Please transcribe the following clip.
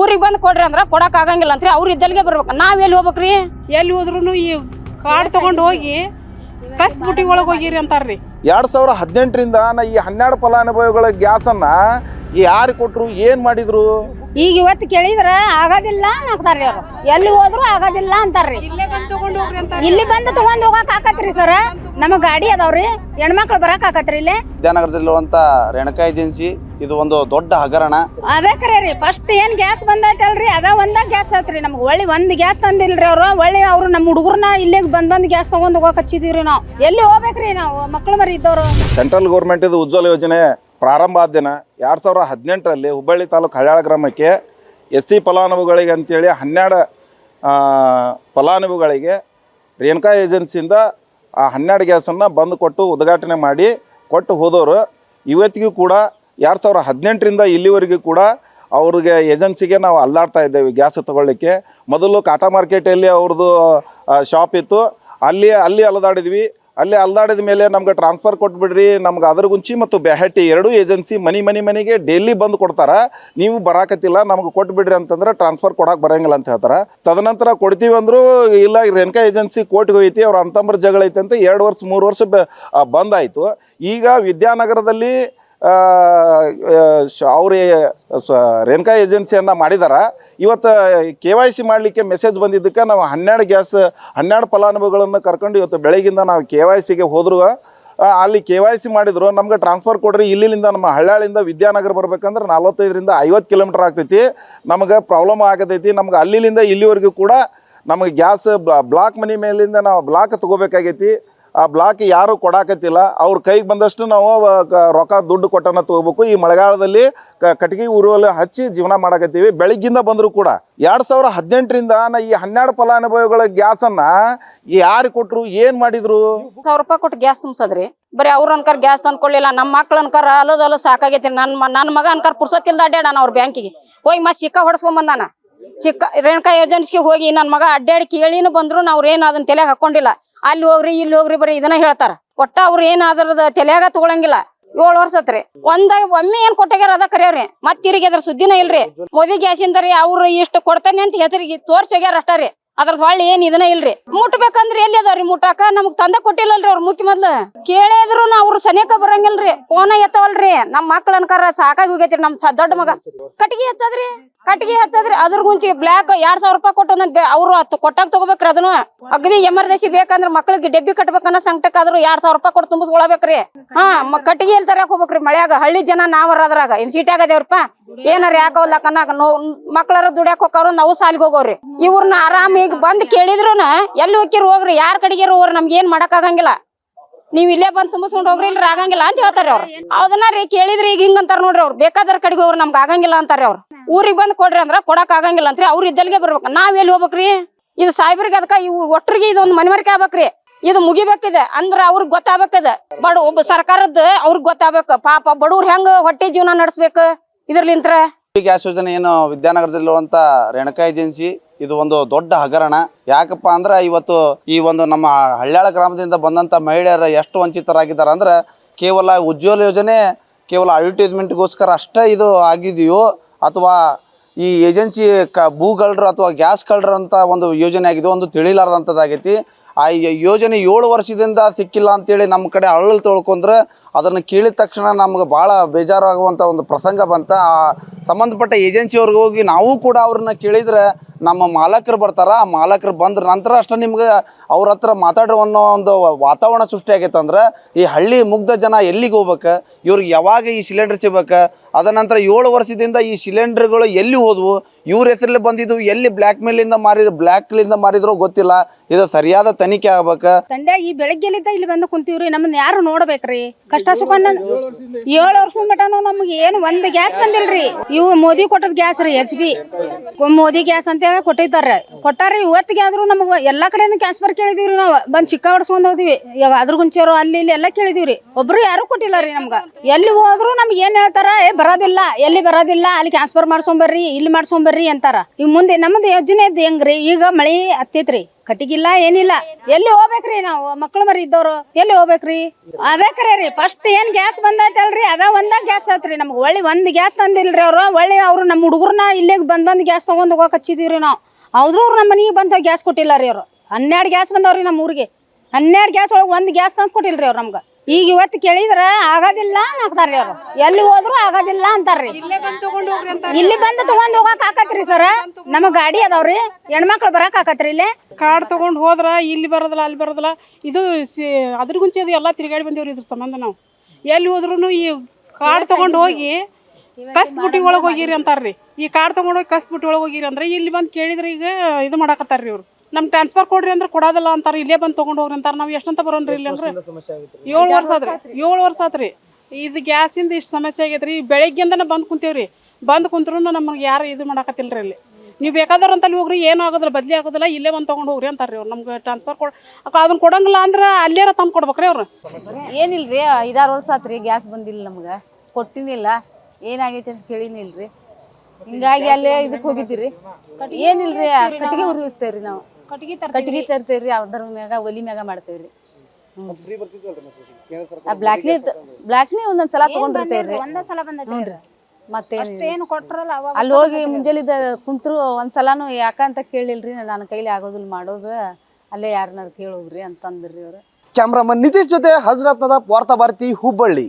ಊರಿಗೆ ಬಂದು ಕೊಡ್ರಿ ಅಂದ್ರೆ ಕೊಡಕ್ ಆಗಂಗಿಲ್ಲ ಅಂತ್ರಿ ಅವ್ರ ಇದ್ದಲ್ಲಿಗೆ ಬರ್ಬೇಕು. ನಾವ್ ಎಲ್ಲಿ ಹೋಗ್ಬೇಕ್ರಿ? ಎಲ್ಲಿ ಹೋದ್ರು ಈ ಕಾರ್ಡ್ ತಗೊಂಡು ಹೋಗಿ ಕಸ್ ಬುಟ್ಟಿ ಒಳಗೆ ಹೋಗಿರಿ ಅಂತಾರ್ರಿ. ಎರಡು ಸಾವಿರ ಹದಿನೆಂಟರಿಂದ ನಾ ಈ ಹನ್ನೆರಡು ಫಲಾನುಭವಿಗಳ ಗ್ಯಾಸನ್ನ ಯಾರು ಕೊಟ್ಟರು ಏನು ಮಾಡಿದ್ರು? ಈಗ ಇವತ್ತು ಕೇಳಿದ್ರ ಆಗೋದಿಲ್ಲ ಅನ್ನಕ್ತಾರ್ರಿ ಅವ್ರು ಎಲ್ಲಿ ಹೋದ್ರು ಆಗೋದಿಲ್ಲ ಅಂತಾರ್ರಿ. ಇಲ್ಲೇ ಬಂದು ತಗೊಂಡು ಹೋಗ್ರಿ ಅಂತ ಇಲ್ಲಿ ಬಂದು ತಗೊಂಡ್ ಹೋಗಕ್ ಆಕತ್ರಿ ಸರ್. ನಮಗ್ ಗಾಡಿ ಅದಾವ್ರಿ. ಹೆಣ್ಮಕ್ಳು ಬರಕ್ ಆಕತ್ರಿ ಇಲ್ಲಿ. ವಿದ್ಯಾನಗರದಲ್ಲಿರುವಂತ ರೇಣುಕಾ ಏಜೆನ್ಸಿ ಇದು ಒಂದು ದೊಡ್ಡ ಹಗರಣ. ಅದೇ ಕರೆ ರೀ. ಫಸ್ಟ್ ಏನ್ ಗ್ಯಾಸ್ ಬಂದೈತಲ್ರಿ ಅದ ಒಂದ ಗ್ಯಾಸ್ ಆತ್ರಿ ನಮ್ಗೆ. ಒಳ್ಳೆ ಒಂದ್ ಗ್ಯಾಸ್ ತಂದಿಲ್ರಿ ಅವ್ರು. ಒಳ್ಳೆ ಅವ್ರು ನಮ್ಮ ಹುಡುಗರ್ನ ಇಲ್ಲೇ ಬಂದ್ ಬಂದ್ ಗ್ಯಾಸ್ ತಗೊಂಡ್ ಹೋಗಕ್ ಹಚ್ಚಿದೀವ್ರಿ ನಾವು. ಎಲ್ಲಿ ಹೋಗ್ಬೇಕ್ರಿ ನಾವು? ಮಕ್ಳು ಮರಿ ಇದ್ದವ್ರು. ಸೆಂಟ್ರಲ್ ಗೌರ್ಮೆಂಟಿದು ಉಜ್ವಲ ಯೋಜನೆ ಪ್ರಾರಂಭ ಆದ ದಿನ ಎರಡು ಸಾವಿರ ಹದಿನೆಂಟರಲ್ಲಿ ಹುಬ್ಬಳ್ಳಿ ತಾಲೂಕು ಹಳ್ಯಾಳ ಗ್ರಾಮಕ್ಕೆ ಎಸ್ ಸಿ ಫಲಾನುಭವಿಗಳಿಗೆ ಅಂತೇಳಿ ಹನ್ನೆರಡು ಫಲಾನುಭವಿಗಳಿಗೆ ರೇಣುಕಾ ಏಜೆನ್ಸಿಯಿಂದ ಆ ಹನ್ನೆರಡು ಗ್ಯಾಸನ್ನು ಬಂದು ಕೊಟ್ಟು ಉದ್ಘಾಟನೆ ಮಾಡಿ ಕೊಟ್ಟು ಹೋದವರು. ಇವತ್ತಿಗೂ ಕೂಡ ಎರಡು ಸಾವಿರ ಹದಿನೆಂಟರಿಂದ ಇಲ್ಲಿವರೆಗೂ ಕೂಡ ಅವ್ರಿಗೆ ಏಜೆನ್ಸಿಗೆ ನಾವು ಅಲ್ಲಾಡ್ತಾ ಇದ್ದೇವೆ ಗ್ಯಾಸ್ ತಗೊಳ್ಳಿಕ್ಕೆ. ಮೊದಲು ಕಾಟಾ ಮಾರ್ಕೆಟಲ್ಲಿ ಅವ್ರದ್ದು ಶಾಪ್ ಇತ್ತು. ಅಲ್ಲಿ ಅಲ್ಲಿ ಅಲದಾಡಿದ್ವಿ ಅಲ್ಲಿ ಅಲ್ದಾಡಿದ ಮೇಲೆ ನಮ್ಗೆ ಟ್ರಾನ್ಸ್ಫರ್ ಕೊಟ್ಬಿಡ್ರಿ, ನಮ್ಗೆ ಅದ್ರ ಗುಂಚಿ ಮತ್ತು ಬೆಹಟ್ಟಿ ಎರಡೂ ಏಜೆನ್ಸಿ ಮನಿ ಮನಿ ಮನೆಗೆ ಡೈಲಿ ಬಂದು ಕೊಡ್ತಾರೆ. ನೀವು ಬರಾಕತ್ತಿಲ್ಲ, ನಮ್ಗೆ ಕೊಟ್ಬಿಡ್ರಿ ಅಂತಂದ್ರೆ ಟ್ರಾನ್ಸ್ಫರ್ ಕೊಡಕ್ಕೆ ಬರಂಗಿಲ್ಲ ಅಂತ ಹೇಳ್ತಾರೆ. ತದನಂತರ ಕೊಡ್ತೀವಿ ಅಂದ್ರು, ಇಲ್ಲ, ರೇಣುಕಾ ಏಜೆನ್ಸಿ ಕೋರ್ಟ್ಗೆ ಹೋಯ್ತಿ, ಅವ್ರ ಅಂತಂಬ್ರ ಜಗಳ ಐತೆ ಅಂತ ಎರಡು ವರ್ಷ, ಮೂರು ವರ್ಷ ಬಂದಾಯಿತು. ಈಗ ವಿದ್ಯಾನಗರದಲ್ಲಿ ಅವ್ರ ರೇಣುಕಾ ಏಜೆನ್ಸಿಯನ್ನು ಮಾಡಿದಾರ. ಇವತ್ತು ಕೆ ವೈ ಸಿ ಮಾಡಲಿಕ್ಕೆ ಮೆಸೇಜ್ ಬಂದಿದ್ದಕ್ಕೆ ನಾವು ಹನ್ನೆರಡು ಗ್ಯಾಸ್, ಹನ್ನೆರಡು ಫಲಾನುಭವಿಗಳನ್ನು ಕರ್ಕೊಂಡು ಇವತ್ತು ಬೆಳಗಿಂದ ನಾವು ಕೆ ವೈ ಸಿಗೆ ಹೋದ್ರು. ಅಲ್ಲಿ ಕೆ ವೈ ಸಿ ಮಾಡಿದ್ರು. ನಮ್ಗೆ ಟ್ರಾನ್ಸ್ಫರ್ ಕೊಡ್ರಿ. ಇಲ್ಲಿಂದ ನಮ್ಮ ಹಳ್ಳಿಯಿಂದ ವಿದ್ಯಾನಗರ ಬರ್ಬೇಕಂದ್ರೆ ನಲ್ವತ್ತೈದರಿಂದ ಐವತ್ತು ಕಿಲೋಮೀಟ್ರ್ ಆಗ್ತೈತಿ. ನಮಗೆ ಪ್ರಾಬ್ಲಮ್ ಆಗತೈತಿ. ನಮ್ಗೆ ಅಲ್ಲಿಂದ ಇಲ್ಲಿವರೆಗೂ ಕೂಡ ನಮಗೆ ಗ್ಯಾಸ್ ಬ್ಲಾಕ್ ಮನಿ ಮೇಲಿಂದ ನಾವು ಬ್ಲಾಕ್ ತಗೋಬೇಕಾಗೈತಿ. ಆ ಬ್ಲಾಕ್ ಯಾರು ಕೊಡಾಕತ್ತಿಲ್ಲ. ಅವ್ರ ಕೈಗೆ ಬಂದಷ್ಟು ನಾವು ರೊಕ್ಕ ದುಡ್ಡು ಕೊಟ್ಟನ ತಗೋಬೇಕು. ಈ ಮಳೆಗಾಲದಲ್ಲಿ ಕಟ್ಟಿಗೆ ಉರುವಲ್ಲಿ ಹಚ್ಚಿ ಜೀವನ ಮಾಡಕತ್ತೀವಿ. ಬೆಳಿಗ್ಗಿಂದ ಬಂದರೂ ಕೂಡ ಎರಡು ಸಾವಿರ ಹದಿನೆಂಟರಿಂದ ನಾ ಈ ಹನ್ನೆರಡು ಫಲಾನುಭವಿಗಳ ಗ್ಯಾಸನ್ನು ಯಾರು ಕೊಟ್ಟರು ಏನು ಮಾಡಿದ್ರು? ಸಾವಿರ ರೂಪಾಯಿ ಕೊಟ್ಟು ಗ್ಯಾಸ್ ತುಂಬ್ಸದ್ರಿ. ಬರೀ ಅವ್ರ ಅನ್ಕಾರ ಗ್ಯಾಸ್ ತಂದ್ಕೊಳ್ಳಿಲ್ಲ ನಮ್ಮ ಮಕ್ಳು ಅನ್ಕಾರ ಅಲ್ಲದ ಅಲ್ಲ ಸಾಕಾಗೈತಿ ನನ್ನ ನನ್ನ ಮಗ ಅನ್ಕರ್ ಪುರ್ಸತ್ತಿಲ್ದ ಅಡ್ಡಾಡಣ ಅವ್ರ ಬ್ಯಾಂಕಿಗೆ ಹೋಗಿ ಮತ್ತೆ ಸಿಕ್ಕ ಹೊಡ್ಸ್ಕೊಂಡ್ ಬಂದಾನ. ಚಿಕ್ಕ ರೇಣುಕಾ ಏಜೆನ್ಸಿಗೆ ಹೋಗಿ ನನ್ನ ಮಗ ಅಡ್ಡಾಡಿ ಕೇಳಿನೂ ಬಂದ್ರು, ನಾವು ಏನು ಅದನ್ನ ತಲೆಗೆ ಹಾಕೊಂಡಿಲ್ಲ. ಅಲ್ಲಿ ಹೋಗ್ರಿ, ಇಲ್ಲಿ ಹೋಗ್ರಿ ಬರೀ ಇದನ್ನ ಹೇಳ್ತಾರ. ಒಟ್ಟ ಅವ್ರು ಏನ್ ಅದ್ರದ ತಲೆಯಾಗ ತಗೊಳಂಗಿಲ್ಲ. ಏಳು ವರ್ಷ ಆತ್ರಿ. ಒಂದ ಒಮ್ಮೆ ಏನ್ ಕೊಟ್ಟಾಗ್ಯಾರ ಅದ ಕರೆಯವ್ರಿ. ಮತ್ ತಿರುಗಿ ಅದ್ರ ಸುದ್ದಿನ ಇಲ್ರಿ. ಮೋದಿ ಗ್ಯಾಸಿಂದ ರೀ ಅವ್ರು ಇಷ್ಟು ಕೊಡ್ತಾನೆ ಅಂತ ಹೆಸರಿಗೆ ತೋರ್ಸೋಗ್ಯಾರ ಅಷ್ಟ ರೀ ಅದ್ರ ಹೊಳ್ಳಿ ಏನ್ ಇದನ್ನ ಇಲ್ರಿ? ಮುಟ್ಬೇಕಂದ್ರ ಎಲ್ಲಿ ಅದಾವ್ರಿ ಮುಟ್ಟಾಕ? ನಮಗ್ ತಂದ ಕೊಟ್ಟಿಲ್ಲಲ್ರಿ ಅವ್ರ ಮುಖ್ಯ ಮೊದ್ಲು. ಕೇಳಿದ್ರು ನಾ ಅವ್ರ ಸನೇಕ ಬರಂಗಿಲ್ರಿ. ಫೋನ ಎತ್ತವಲ್ರಿ. ನಮ್ ಮಕ್ಳ ಅನ್ಕಾರ ಸಾಕಾಗಿ ಹೋಗೈತ್ರಿ ನಮ್ ದೊಡ್ಡ ಮಗ. ಕಟ್ಗಿ ಹಚ್ಚದ್ರಿ? ಕಟ್ಗಿ ಹಚ್ಚದ್ರಿ. ಅದ್ರ ಗುಂಚಿ ಬ್ಲಾಕ್ ಎರಡ್ ಸಾವಿರ ರೂಪಾಯಿ ಕೊಟ್ಟು ಅವ್ರು ಹತ್ತು ಕೊಟ್ಟಾಗ ತಗೋಬೇಕ್ರಿ ಅದನ್ನು. ಅಗ್ನಿ ಎಮರ್ಜೆನ್ಸಿ ಬೇಕಂದ್ರ ಮಕ್ಳಿಗೆ ಡೆಬ್ಬಿ ಕಟ್ಬೇಕನ್ನ ಸಂಕಟಕ್ಕಾದ್ರು ಎರಡ್ ಸಾವಿರ ರೂಪಾಯಿ ಕೊಟ್ಟು ತುಂಬಿಸ್ಕೊಳ್ಬೇಕ್ರಿ. ಹಾ ಕಟ್ಗಿ ಎಲ್ಲಿ ತರಕ್ ಹೋಗ್ಬೇಕ್ರಿ ಮಳ್ಯಾಗ. ಹಳ್ಳಿ ಜನ ನಾವರ ಅದ್ರಾಗ. ಇನ್ ಸೀಟ್ ಆಗದೇವ್ರಪ್ಪ ಏನಾರ ಯಾಕವಲ್ಲ ಕನ್ನಾಗ ನೋ ಮಕ್ಳಾರ ದುಡ್ಯಾಕ್ ಹೋಗವ್ರು ನಾವು ಸಾಲಿಗೆ ಹೋಗೋರಿ ಇವ್ರನ್ನ ಆರಾಮ್ ಈಗ ಬಂದ್ ಕೇಳಿದ್ರುನ ಎಲ್ಲಿ ಹೋಗಿರ್ ಹೋಗ್ರಿ? ಯಾರ್ ಕಡೆಗೆ ಹೋಗ್ರಿ? ನಮ್ಗೆ ಏನ್ ಮಾಡಕ್ ಆಗಂಗಿಲ್ಲ. ನೀವ್ ಇಲ್ಲೇ ಬಂದ್ ತುಂಬಸ್ಕೊಂಡ್ ಹೋಗ್ರಿ, ಇಲ್ರಿ ಆಗಂಗಿಲ್ಲ ಅಂತ ಹೇಳ್ತಾರ ಅವ್ರು. ಅದನ್ನ ರೀ, ಕೇಳಿದ್ರಿ, ಈಗ ಹಿಂಗ್ ಅಂತಾರ ನೋಡ್ರಿ ಅವ್ರು. ಬೇಕಾದ್ರ ಕಡೆಗೆ ಹೋಗ್ರಿ, ನಮ್ಗೆ ಆಗಂಗಿಲ್ಲ ಅಂತಾರ ಅವ್ರು. ಊರಿಗೆ ಬಂದ್ ಕೊಡ್ರಿ ಅಂದ್ರ ಕೊಡಕ್ ಆಗಂಗಿಲ್ಲ ಅಂತ್ರಿ. ಅವ್ರ ಇದ್ದಲ್ಲಿಗೆ ಬರ್ಬೇಕು. ನಾವ್ ಎಲ್ಲಿ ಹೋಗ್ಬೇಕ್ರಿ? ಇದು ಸಾಹೇಬ್ರಿಗೆ ಅದಕ್ಕ ಇವ್ ಒಟ್ಟರಿಗೆ ಇದೊಂದು ಮನವರಿಕೆ ಆಗ್ಬೇಕ್ರಿ. ಇದು ಮುಗಿಬೇಕಿದೆ. ಅಂದ್ರ ಅವ್ರಿಗೆ ಗೊತ್ತಾಗ್ಬೇಕಿದೆ. ಬಡ ಒಬ್ಬ ಸರ್ಕಾರದ್ದು ಅವ್ರಿಗೆ ಗೊತ್ತಾಗ್ಬೇಕು. ಪಾಪ ಬಡವ್ರ ಹೆಂಗ್ ಹೊಟ್ಟೆ ಜೀವನ ನಡೆಸ್ಬೇಕು ಇದ್ರಲಿಂತ್ರ? ಗ್ಯಾಸ್ ಯೋಜನೆ ಏನು ವಿದ್ಯಾನಗರದಲ್ಲಿರುವಂತ ರೇಣುಕಾ ಏಜೆನ್ಸಿ ಇದು ಒಂದು ದೊಡ್ಡ ಹಗರಣ. ಯಾಕಪ್ಪ ಅಂದ್ರೆ ಇವತ್ತು ಈ ಒಂದು ನಮ್ಮ ಹಳ್ಯಾಳ ಗ್ರಾಮದಿಂದ ಬಂದಂಥ ಮಹಿಳೆಯರು ಎಷ್ಟು ವಂಚಿತರಾಗಿದ್ದಾರೆ ಅಂದ್ರೆ ಕೇವಲ ಉಜ್ವಲ ಯೋಜನೆ, ಕೇವಲ ಅಡ್ವರ್ಟೈಸ್ಮೆಂಟ್ಗೋಸ್ಕರ ಅಷ್ಟೇ ಇದು ಆಗಿದೆಯೋ ಅಥವಾ ಈ ಏಜೆನ್ಸಿ ಕ ಭೂಗಳ್ರು ಅಥವಾ ಗ್ಯಾಸ್ ಕಳ್ರ ಅಂತ ಒಂದು ಯೋಜನೆ ಆಗಿದೆ, ಒಂದು ತಿಳಿಲಾರ್ದಂಥದ್ದಾಗೈತಿ. ಆ ಯೋಜನೆ ಏಳು ವರ್ಷದಿಂದ ಸಿಕ್ಕಿಲ್ಲ ಅಂತೇಳಿ ನಮ್ಮ ಕಡೆ ಅಳಲು ತೊಳ್ಕೊಂಡ್ರೆ ಅದನ್ನು ಕೇಳಿದ ತಕ್ಷಣ ನಮ್ಗೆ ಭಾಳ ಬೇಜಾರಾಗುವಂಥ ಒಂದು ಪ್ರಸಂಗ ಬಂತ. ಆ ಸಂಬಂಧಪಟ್ಟ ಏಜೆನ್ಸಿಯವ್ರಿಗೆ ಹೋಗಿ ನಾವು ಕೂಡ ಅವ್ರನ್ನ ಕೇಳಿದ್ರೆ ನಮ್ಮ ಮಾಲಕರು ಬರ್ತಾರ, ಆ ಮಾಲಕರು ಬಂದ್ರ ನಂತರ ಅಷ್ಟೇ ನಿಮ್ಗೆ ಅವ್ರ ಹತ್ರ ಮಾತಾಡೋ ಅನ್ನೋ ಒಂದು ವಾತಾವರಣ ಸೃಷ್ಟಿ ಆಗೈತೆ ಅಂದ್ರೆ ಈ ಹಳ್ಳಿ ಮುಗ್ಧ ಜನ ಎಲ್ಲಿಗೆ ಹೋಗ್ಬೇಕು? ಇವ್ರಿಗೆ ಯಾವಾಗ ಈ ಸಿಲಿಂಡರ್ ಸಿಗ್ಬೇಕು? ಅದ ನಂತರ ಏಳು ವರ್ಷದಿಂದ ಈ ಸಿಲಿಂಡರ್ಗಳು ಎಲ್ಲಿ ಹೋದವು, ಇವ್ರ ಹೆಸರಲ್ಲಿ ಬಂದಿದ್ವು ಎಲ್ಲಿ ಬ್ಲ್ಯಾಕ್ ಮೇಲಿಂದ ಮಾರಿದ್ರು ಬ್ಲ್ಯಾಕ್ಲಿಂದ ಮಾರಿದ್ರು ಗೊತ್ತಿಲ್ಲ. ಇದು ಸರಿಯಾದ ತನಿಖೆ ಆಗ್ಬೇಕು. ತಂಡ, ಈ ಬೆಳಗ್ಗೆಲಿದ್ದ ಇಲ್ಲಿ ಬಂದು ಕುಂತೀವ್ರಿ, ನಮ್ಮನ್ನ ಯಾರು ನೋಡ್ಬೇಕ್ರಿ? ಕಷ್ಟ ಸುಖ ಏಳು ವರ್ಷದ ಮಟನು ನಮ್ಗೆ ಏನು ಒಂದ್ ಗ್ಯಾಸ್ ಬಂದಿಲ್ರಿ. ಇವು ಮೋದಿ ಕೊಟ್ಟದ ಗ್ಯಾಸ್ ರೀ ಎಚ್ ಬಿ ಮೋದಿ ಗ್ಯಾಸ್ ಅಂತ ಹೇಳಿ ಕೊಟ್ಟಿದ್ದಾರೆ ಕೊಟ್ಟಾರ ಇವತ್ತಿಗೆ ಆದ್ರೂ ನಮಗೆ ಎಲ್ಲಾ ಕಡೆನೂ ಬರ್ ಕೇಳಿದೀವ್ರಿ ನಾವು. ಬಂದ್ ಚಿಕ್ಕ ಹೊಡ್ಸ್ಕೊಂಡ್ ಹೋದ್ವಿ. ಈಗ ಅದ್ರ ಗುಂಚೆರು ಅಲ್ಲಿ ಇಲ್ಲಿ ಎಲ್ಲ ಕೇಳಿದೀವ್ರಿ. ಒಬ್ರು ಯಾರು ಕೊಟ್ಟಿಲ್ಲ ರೀ ನಮ್ಗ. ಎಲ್ಲಿ ಹೋದ್ರು ನಮ್ಗೆ ಏನ್ ಹೇಳ್ತಾರ? ಬರೋದಿಲ್ಲ, ಎಲ್ಲಿ ಬರೋದಿಲ್ಲ, ಅಲ್ಲಿ ಟ್ರಾನ್ಸ್ಫರ್ ಮಾಡ್ಸೊಂಬರ್ರಿ ಇಲ್ಲಿ ಮಾಡ್ಸೊಂಬರ್ರಿ ಅಂತಾರ. ಈಗ ಮುಂದೆ ನಮ್ದು ಯೋಜನೆ ಇದ್ ಹೆಂಗ್ರಿ? ಈಗ ಮಳಿ ಹತ್ತೈತ್ರಿ, ಕಟ್ಟಿಗಿಲ್ಲ ಏನಿಲ್ಲ. ಎಲ್ಲಿ ಹೋಗ್ಬೇಕ್ರಿ ನಾವು? ಮಕ್ಳು ಮರಿ ಇದ್ದವ್ರು, ಎಲ್ಲಿ ಹೋಗ್ಬೇಕ್ರಿ? ಅದೇ ಕರೆ ರೀ ಫಸ್ಟ್ ಏನ್ ಗ್ಯಾಸ್ ಬಂದೈತಲ್ರಿ, ಅದ ಒಂದ ಗ್ಯಾಸ್ ಆತ್ರಿ ನಮ್ಗೆ. ಒಳ್ಳೆ ಒಂದ್ ಗ್ಯಾಸ್ ತಂದಿಲ್ರಿ ಅವ್ರು, ಒಳ್ಳೆ ಅವ್ರು ನಮ್ಮ ಹುಡುಗರ್ನ ಇಲ್ಲಿಗೆ ಬಂದ್ ಬಂದ್ ಗ್ಯಾಸ್ ತಗೊಂಡ್ ಹೋಗಕ್ ಹಚ್ಚಿದೀವ್ರಿ ನಾವು. ಅವ್ರು ನಮ್ಮ ಮನೆಗೆ ಬಂದ ಗ್ಯಾಸ್ ಕೊಟ್ಟಿಲ್ಲ ರೀ ಅವ್ರು. ಹನ್ನೆರಡು ಗ್ಯಾಸ್ ಬಂದವ್ರಿ ನಮ್ಮ ಊರಿಗೆ. ಹನ್ನೆರಡು ಗ್ಯಾಸ್ ಒಳಗೆ ಒಂದು ಗ್ಯಾಸ್ ತಂದು ಕೊಟ್ಟಿಲ್ರಿ ಅವ್ರು ನಮ್ಗೆ. ಈಗ ಇವತ್ತು ಕೇಳಿದ್ರ ಆಗೋದಿಲ್ಲ ಅನ್ನಕ್ತಾರ್ರಿ ಅವ್ರು. ಎಲ್ಲಿ ಹೋದ್ರು ಆಗೋದಿಲ್ಲ ಅಂತಾರ್ರಿ. ಇಲ್ಲಿ ಬಂದು ತಗೊಂಡ್ ಹೋಗಕ್ ಆಕತ್ರಿ ಸರ್. ನಮಗ್ ಗಾಡಿ ಅದಾವ್ರಿ. ಹೆಣ್ಮಕ್ಳು ಬರಕ್ ಆಕತ್ರಿ ಇಲ್ಲಿ. ಕಾರ್ಡ್ ತಗೊಂಡ್ ಹೋದ್ರ ಇಲ್ಲಿ ಬರೋದಿಲ್ಲ ಅಲ್ಲಿ ಬರೋದಿಲ್ಲ. ಇದು ಅದ್ರ ಗುಂಚೆ ಅದು ಎಲ್ಲ ತಿರುಗಾಡಿ ಬಂದೇವ್ರಿ ಇದ್ರ ಸಂಬಂಧ ನಾವು. ಎಲ್ಲಿ ಹೋದ್ರು ಈ ಕಾರ್ಡ್ ತಗೊಂಡ್ ಹೋಗಿ ಕಸ್ ಬುಟ್ಟಿ ಒಳಗೆ ಹೋಗಿರಿ ಅಂತಾರ್ರಿ. ಈ ಕಾರ್ಡ್ ತಗೊಂಡ್ ಹೋಗಿ ಕಸ್ ಬುಟ್ಟಿ ಒಳಗೆ ಹೋಗಿರಿ ಅಂದ್ರೆ ಇಲ್ಲಿ ಬಂದು ಕೇಳಿದ್ರೆ ಈಗ ಇದು ಮಾಡಾಕತ್ತಾರ್ರಿ ಇವ್ರು. ನಮ್ ಟ್ರಾನ್ಸ್ಫರ್ ಕೊಡ್ರಿ ಅಂದ್ರೆ ಕೊಡೋದಿಲ್ಲ ಅಂತಾರೆ. ಇಲ್ಲೇ ಬಂದು ತೊಗೊಂಡು ಹೋಗ್ರಿ ಅಂತಾರೆ. ನಾವು ಎಷ್ಟಂತ ಬರೋನ್ರಿ ಇಲ್ಲಿ ಅಂದ್ರೆ ಏಳು ವರ್ಷ ಆದ್ರಿ ಏಳು ವರ್ಷ ಆತ್ರಿ. ಇದು ಗ್ಯಾಸಿಂದ ಇಷ್ಟು ಸಮಸ್ಯೆ ಆಗೈತ್ರಿ. ಬೆಳಗ್ಗೆಂದನ ಬಂದು ಕುಂತೀವ್ರಿ. ಬಂದು ಕುಂತ್ರು ನಮಗೆ ಯಾರು ಇದು ಮಾಡಾಕತ್ತಿಲ್ರಿ ಇಲ್ಲಿ. ನೀವು ಬೇಕಾದವ್ರು ಅಂತ ಅಲ್ಲಿ ಹೋಗ್ರಿ. ಏನು ಆಗೋದಿಲ್ಲ ಬದ್ಲಿ ಆಗೋದಿಲ್ಲ. ಇಲ್ಲೇ ಬಂದು ತೊಗೊಂಡು ಹೋಗ್ರಿ ಅಂತಾರ್ರಿ ಅವ್ರು. ನಮ್ಗೆ ಟ್ರಾನ್ಸ್ಫರ್ ಕೊಡ್ ಅದನ್ನ ಕೊಡಂಗಿಲ್ಲ ಅಂದ್ರೆ ಅಲ್ಲೇರ ತಂದು ಕೊಡ್ಬೇಕ್ರಿ ಅವ್ರು. ಏನಿಲ್ರಿ ಐದಾರು ವರ್ಷ ಆತ್ರಿ ಗ್ಯಾಸ್ ಬಂದಿಲ್ಲ ನಮ್ಗೆ. ಕೊಟ್ಟಿನಿಲ್ಲ. ಏನಾಗೈತಿ ಅಂತ ಕೇಳಿನಿಲ್ರಿ ಹಿಂಗಾಗಿ ಅಲ್ಲೇ ಇದಕ್ಕೆ ಹೋಗಿದ್ದೀರಿ. ಏನಿಲ್ರಿ ಕಟ್ಟಿಗೆ ಉರಿಸ್ತೇವ್ರಿ ನಾವು. ಕಟ್ಟಿಗೆ ತರ್ತೇವ್ರಿ ಅದ್ರ ಮ್ಯಾಗ ಒಲಿ ಮ್ಯಾಗ ಮಾಡ್ತೇವ್ರಿ. ಬ್ಲಾಕ್ನಿ ಬ್ಲಾಕ್ನಿ ಒಂದೊಂದ್ ಸಲ ತಗೊಂಡಿರ್ತೇವ್ರಿ. ಒಂದ ಸಲ ಬಂದೈತಿ ಮತ್ತೇನಿಲ್ಲ ಏನು ಕೊಟ್ರಲ್ಲ ಅವಾಗ ಅಲ್ಲಿ ಹೋಗಿ ಮುಂಜಾಲಿದ ಕುಂತ್ರು ಒಂದ್ಸಲಾನು ಯಾಕಂತ ಕೇಳಿಲ್ರಿ ನನ್ನ ಕೈಲಿ ಆಗೋದಿಲ್ಲ ಮಾಡೋದು ಅಲ್ಲೇ ಯಾರನ್ನಾರು ಕೇಳೋದ್ರಿ ಅಂತಂದ್ರಿ ಅವ್ರು. ಕ್ಯಾಮ್ರಾಮನ್ ನಿತೀಶ್ ಜೊತೆ ಹಜರತ್ ನದಾಬ್ ವಾರ್ತಾ ಭಾರತಿ ಹುಬ್ಬಳ್ಳಿ.